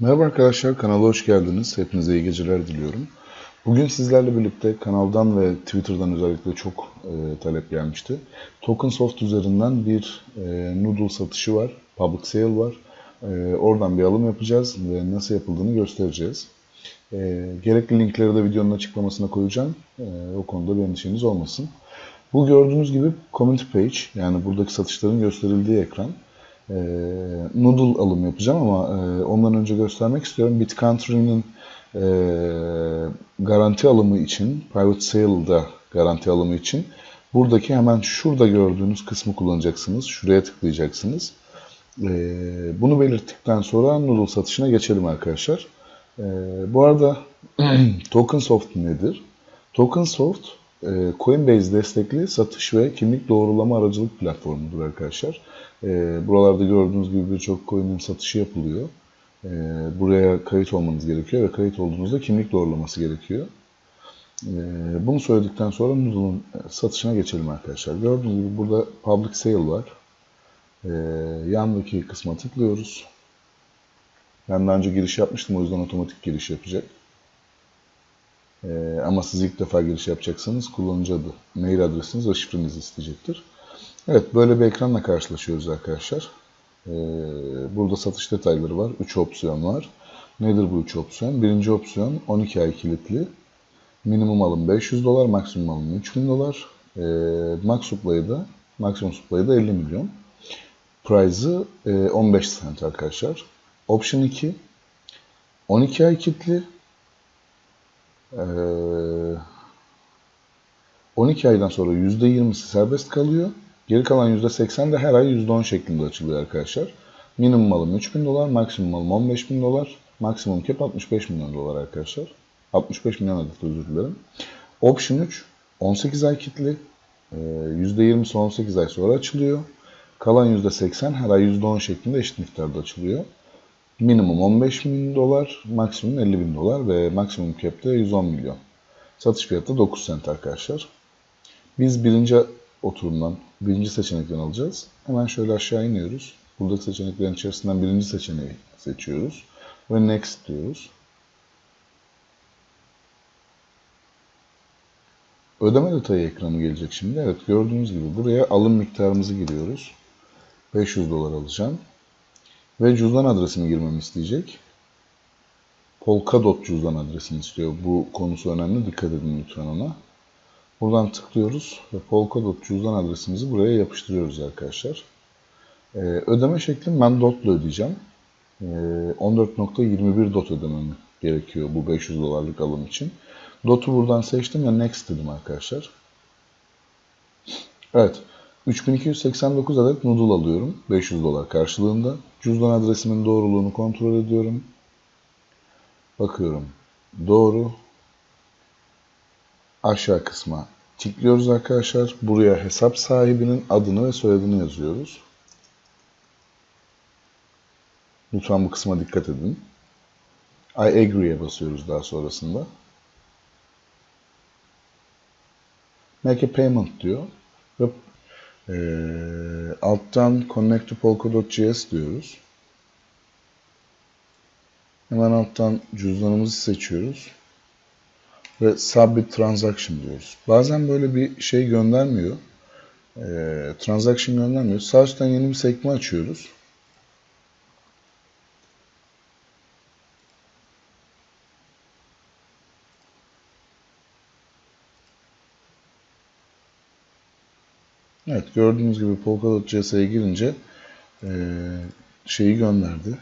Merhaba arkadaşlar, kanala hoş geldiniz. Hepinize iyi geceler diliyorum. Bugün sizlerle birlikte kanaldan ve Twitter'dan özellikle çok e, talep gelmişti. Tokensoft üzerinden bir e, noodle satışı var, public sale var. E, oradan bir alım yapacağız ve nasıl yapıldığını göstereceğiz. E, gerekli linkleri de videonun açıklamasına koyacağım. E, o konuda bir endişeniz olmasın. Bu gördüğünüz gibi community page, yani buradaki satışların gösterildiği ekran. E, noodle alım yapacağım ama e, ondan önce göstermek istiyorum. BitCountry'nin e, garanti alımı için, private sale'da garanti alımı için buradaki hemen şurada gördüğünüz kısmı kullanacaksınız. Şuraya tıklayacaksınız. E, bunu belirttikten sonra noodle satışına geçelim arkadaşlar. E, bu arada Tokensoft nedir? Tokensoft Coinbase destekli satış ve kimlik doğrulama aracılık platformudur arkadaşlar. E, buralarda gördüğünüz gibi birçok coin'in satışı yapılıyor. E, buraya kayıt olmanız gerekiyor ve kayıt olduğunuzda kimlik doğrulaması gerekiyor. Bunu söyledikten sonra Noodle'un satışına geçelim arkadaşlar. Gördüğünüz gibi burada public sale var. Yandaki kısma tıklıyoruz. Ben daha önce giriş yapmıştım o yüzden otomatik giriş yapacak. Ee, ama siz ilk defa giriş yapacaksanız kullanıcı adı, mail adresiniz ve şifrenizi isteyecektir. Evet böyle bir ekranla karşılaşıyoruz arkadaşlar. Ee, burada satış detayları var. 3 opsiyon var. Nedir bu 3 opsiyon? Birinci opsiyon 12 ay kilitli. Minimum alım 500 dolar, maksimum alım 3000 dolar. Ee, max supply'ı da, maksimum supply'ı da 50 milyon. Price'ı e, 15 cent arkadaşlar. Option 2 12 ay kilitli. Ee, 12 aydan sonra %20'si serbest kalıyor. Geri kalan %80 de her ay %10 şeklinde açılıyor arkadaşlar. Minimum alım 3000 dolar, maksimum alım 15 bin dolar, maksimum cap 65 milyon dolar arkadaşlar. 65 milyon adet özür dilerim. Option 3 18 ay kitli. %20'si 18 ay sonra açılıyor. Kalan %80 her ay %10 şeklinde eşit miktarda açılıyor. Minimum 15 bin dolar, maksimum 50 bin dolar ve maksimum cap de 110 milyon. Satış fiyatı 9 cent arkadaşlar. Biz birinci oturumdan, birinci seçenekten alacağız. Hemen şöyle aşağı iniyoruz. Buradaki seçeneklerin içerisinden birinci seçeneği seçiyoruz. Ve next diyoruz. Ödeme detayı ekranı gelecek şimdi. Evet gördüğünüz gibi buraya alım miktarımızı giriyoruz. 500 dolar alacağım. Ve cüzdan adresimi girmemi isteyecek. Polkadot cüzdan adresini istiyor. Bu konusu önemli. Dikkat edin lütfen ona. Buradan tıklıyoruz ve Polkadot cüzdan adresimizi buraya yapıştırıyoruz arkadaşlar. Ee, ödeme şeklim ben DOT'la ödeyeceğim. Ee, 14.21 DOT ödemem gerekiyor bu 500 dolarlık alım için. DOT'u buradan seçtim ve Next dedim arkadaşlar. Evet. 3289 adet noodle alıyorum. 500 dolar karşılığında. Cüzdan adresimin doğruluğunu kontrol ediyorum. Bakıyorum. Doğru. Aşağı kısma tıklıyoruz arkadaşlar. Buraya hesap sahibinin adını ve soyadını yazıyoruz. Lütfen bu kısma dikkat edin. I agree'ye basıyoruz daha sonrasında. Make a payment diyor. Ve e, alttan connect to polkadot.js diyoruz. Hemen alttan cüzdanımızı seçiyoruz. Ve submit transaction diyoruz. Bazen böyle bir şey göndermiyor. E, transaction göndermiyor. Sağ üstten yeni bir sekme açıyoruz. Evet gördüğünüz gibi Polkadot CS'ye girince e, şeyi gönderdi.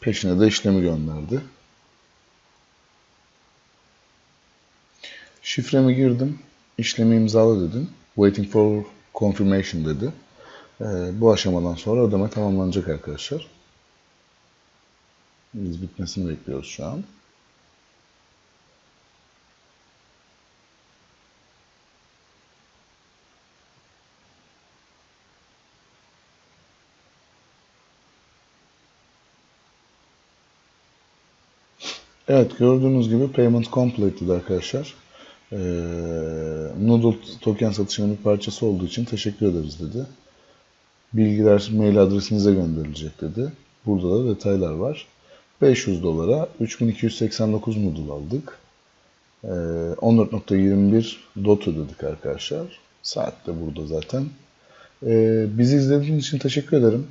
Peşine de işlemi gönderdi. Şifremi girdim. İşlemi imzala dedim. Waiting for confirmation dedi. E, bu aşamadan sonra ödeme tamamlanacak arkadaşlar. Biz bitmesini bekliyoruz şu an. Evet gördüğünüz gibi payment completed arkadaşlar. Ee, Noodle token satışının bir parçası olduğu için teşekkür ederiz dedi. Bilgiler mail adresinize gönderilecek dedi. Burada da detaylar var. 500 dolara 3289 modul aldık. Ee, 14.21 DOT ödedik arkadaşlar. Saat de burada zaten. Ee, bizi izlediğiniz için teşekkür ederim.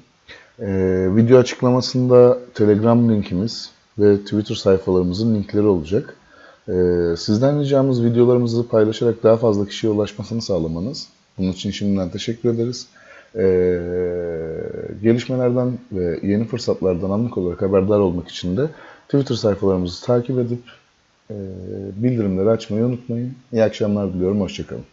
Ee, video açıklamasında Telegram linkimiz ve Twitter sayfalarımızın linkleri olacak. Ee, sizden ricamız videolarımızı paylaşarak daha fazla kişiye ulaşmasını sağlamanız. Bunun için şimdiden teşekkür ederiz. Ee, gelişmelerden ve yeni fırsatlardan anlık olarak haberdar olmak için de Twitter sayfalarımızı takip edip e, bildirimleri açmayı unutmayın. İyi akşamlar diliyorum. Hoşçakalın.